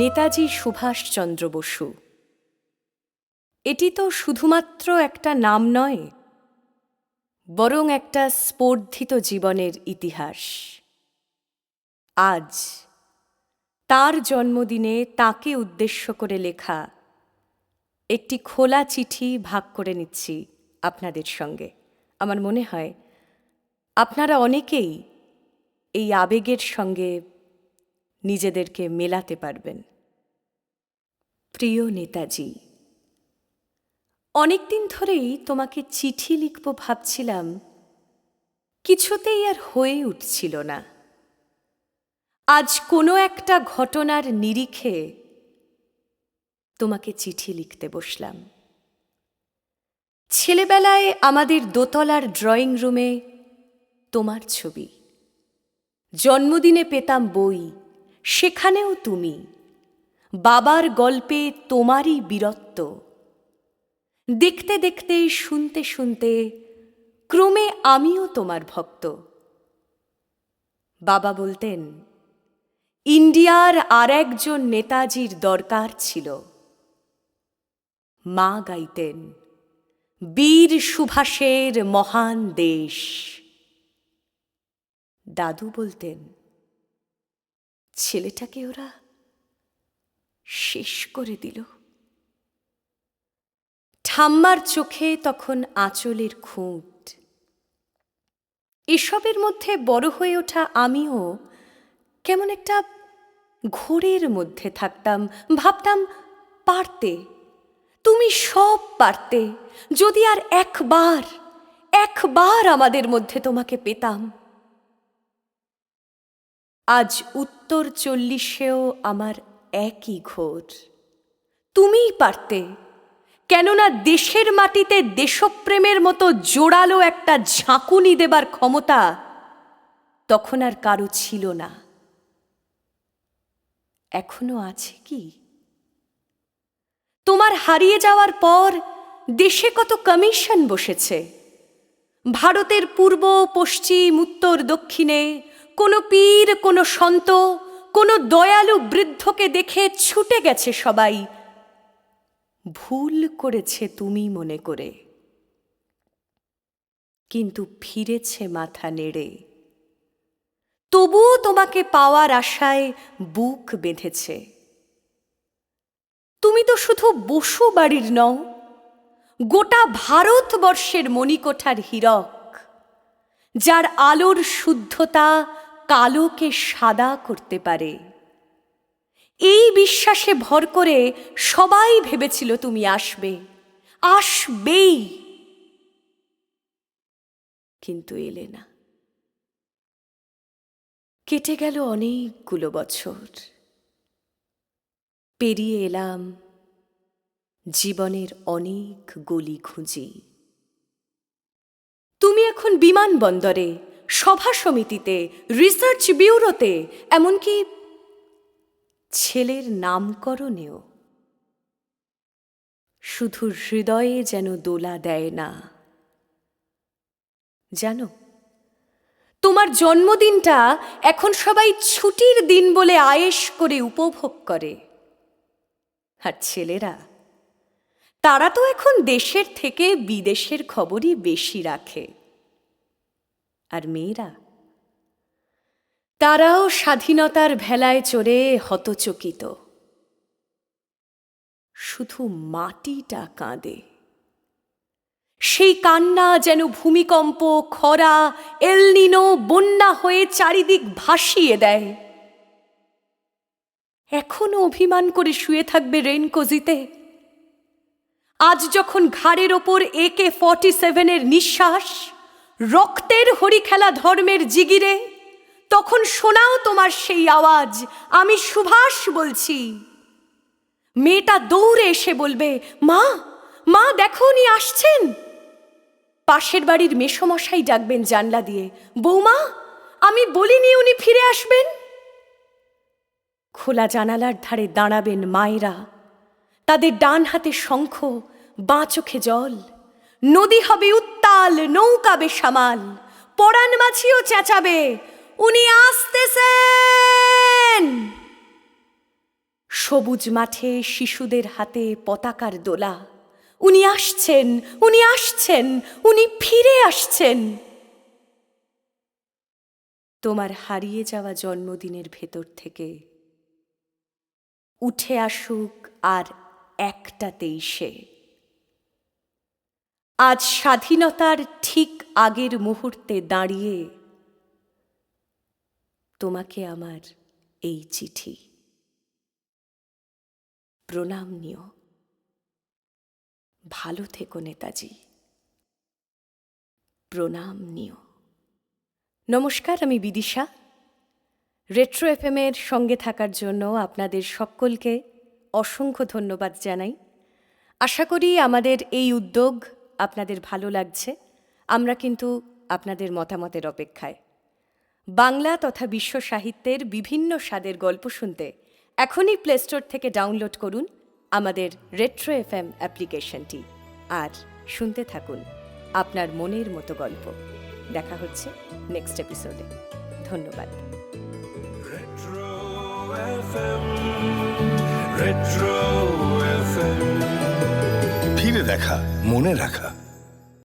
নেতাজি সুভাষচন্দ্র বসু। এটি তো শুধুমাত্র একটা নাম নয়, বরং একটা স্পর্ধিত জীবনের ইতিহাস। আজ তার জন্মদিনে তাকে উদ্দেশ্য করে লেখা একটি খোলা চিঠি ভাগ করে নিচ্ছি আপনাদের সঙ্গে। আমার মনে হয় আপনারা অনেকেই এই আবেগের সঙ্গে নিজেদেরকে মেলাতে পারবেন। প্রিয় নেতাজি, অনেকদিন ধরেই তোমাকে চিঠি লিখব ভাবছিলাম, কিছুতেই আর হয়ে উঠছিল না। আজ কোনো একটা ঘটনার নিরিখে তোমাকে চিঠি লিখতে বসলাম। ছেলেবেলায় আমাদের দোতলার ড্রয়িং রুমে তোমার ছবি, জন্মদিনে পেতাম বই সেখানেও তুমি। বাবার গল্পে তোমারই বীরত্ব। দেখতে দেখতে, শুনতে শুনতে, ক্রমে আমিও তোমার ভক্ত। বাবা বলতেন, ইন্ডিয়ার আর একজন নেতাজির দরকার ছিল। মা গাইতেন, বীর সুভাষের মহান দেশ। দাদু বলতেন ছেলেটাকে ওরা শেষ করে দিল। ঠাম্মার চোখে তখন আঁচলের খুঁট। এসবের মধ্যে বড় হয়ে ওঠা আমিও কেমন একটা ঘোরের মধ্যে থাকতাম, ভাবতাম, পারতে, তুমি সব পারতে, যদি আর একবার একবার আমাদের মধ্যে তোমাকে পেতাম। আজ উত্তর চল্লিশেও আমার একই ঘোর। তুমিই পারতে, কেননা দেশের মাটিতে দেশপ্রেমের মতো জোরালো একটা ঝাঁকুনি দেবার ক্ষমতা তখন আর কারও ছিল না। এখনও আছে কি? তোমার হারিয়ে যাওয়ার পর দেশে কত কমিশন বসেছে? ভারতের পূর্ব, পশ্চিম, উত্তর, দক্ষিণে কোনো পীর, কোনো সন্ত, কোনো দয়ালু বৃদ্ধকে দেখে ছুটে গেছে সবাই। ভুল করেছে তুমি মনে করে। কিন্তু ফিরেছে মাথা নেড়ে। তবুও তোমাকে পাওয়ার আশায় বুক বেঁধেছে। তুমি তো শুধু বসু বাড়ির নও, গোটা ভারতবর্ষের মণিকোঠার হীরক, যার আলোর শুদ্ধতা কালোকে সাদা করতে পারে। এই বিশ্বাসে ভর করে সবাই ভেবেছিল তুমি আসবে। আসবেই। কিন্তু এলে না। কেটে গেল অনেকগুলো বছর। পেরিয়ে এলাম জীবনের অনেক গলি খুঁজি। তুমি এখন বিমানবন্দরে। সভা সমিতিতে রিসার্চ ব্যুরোতে এমনকি ছেলের নামকরণেও। শুধু হৃদয়ে যেন দোলা দেয় না। জানো, তোমার জন্মদিনটা এখন সবাই ছুটির দিন বলে আয়েশ করে উপভোগ করে। আর ছেলেরা, তারা তো এখন দেশের থেকে বিদেশের খবরই বেশি রাখে। আর মেয়েরা? তারাও স্বাধীনতার ভেলায় চড়ে হতচকিত। শুধু মাটিটা কাঁদে। সেই কান্না যেন ভূমিকম্প, খরা এলনিনো বন্যা হয়ে চারিদিক ভাসিয়ে দেয়। এখনও অভিমান করে শুয়ে থাকবে রেনকোজিতে আজ যখন ঘাড়ের ওপর একে ফর্টি সেভেনের নিঃশ্বাস রক্তের হরিখেলা ধর্মের জিগিরে, তখন শোনাও তোমার সেই আওয়াজ, আমি সুভাষ বলছি। মেয়েটা দৌড়ে এসে বলবে, মা মা, দেখো উনি আসছেন। পাশের বাড়ির মেসমশাই ডাকবেন জানলা দিয়ে, বৌমা, আমি বলিনি উনি ফিরে আসবেন? খোলা জানালার ধারে দাঁড়াবেন মায়েরা। তাদের ডান হাতে শঙ্খ, বাঁ চোখে জল। নদী হবে উত্তাল নৌকা বেসামাল। পরাণ মাছিও চেঁচাবে। উনি আসতেছেন। সবুজ মাঠে শিশুদের হাতে পতাকার দোলা। উনি আসছেন উনি আসছেন, উনি ফিরে আসছেন। তোমার হারিয়ে যাওয়া জন্মদিনের ভেতর থেকে উঠে আসুক আর একটা তেইশে আজ স্বাধীনতার ঠিক আগের মুহূর্তে দাঁড়িয়ে তোমাকে আমার এই চিঠি। প্রণাম নিও। ভালো থেকো নেতাজি। প্রণাম নিও। নমস্কার, আমি বিদিশা। রেট্রো এফএমের সঙ্গে থাকার জন্য আপনাদের সকলকে অসংখ্য ধন্যবাদ জানাই। আশা করি আমাদের এই উদ্যোগ আপনাদের ভালো লাগছে আমরা কিন্তু আপনাদের মতামতের অপেক্ষায়। বাংলা তথা বিশ্ব সাহিত্যের বিভিন্ন স্বাদের গল্প শুনতে এখনই প্লে স্টোর থেকে ডাউনলোড করুন আমাদের রেট্রো এফ এম অ্যাপ্লিকেশনটি আর শুনতে থাকুন আপনার মনের মতো গল্প। দেখা হচ্ছে নেক্সট এপিসোডে ধন্যবাদ। Retro FM, Retro FM. দেখা মনে রাখা।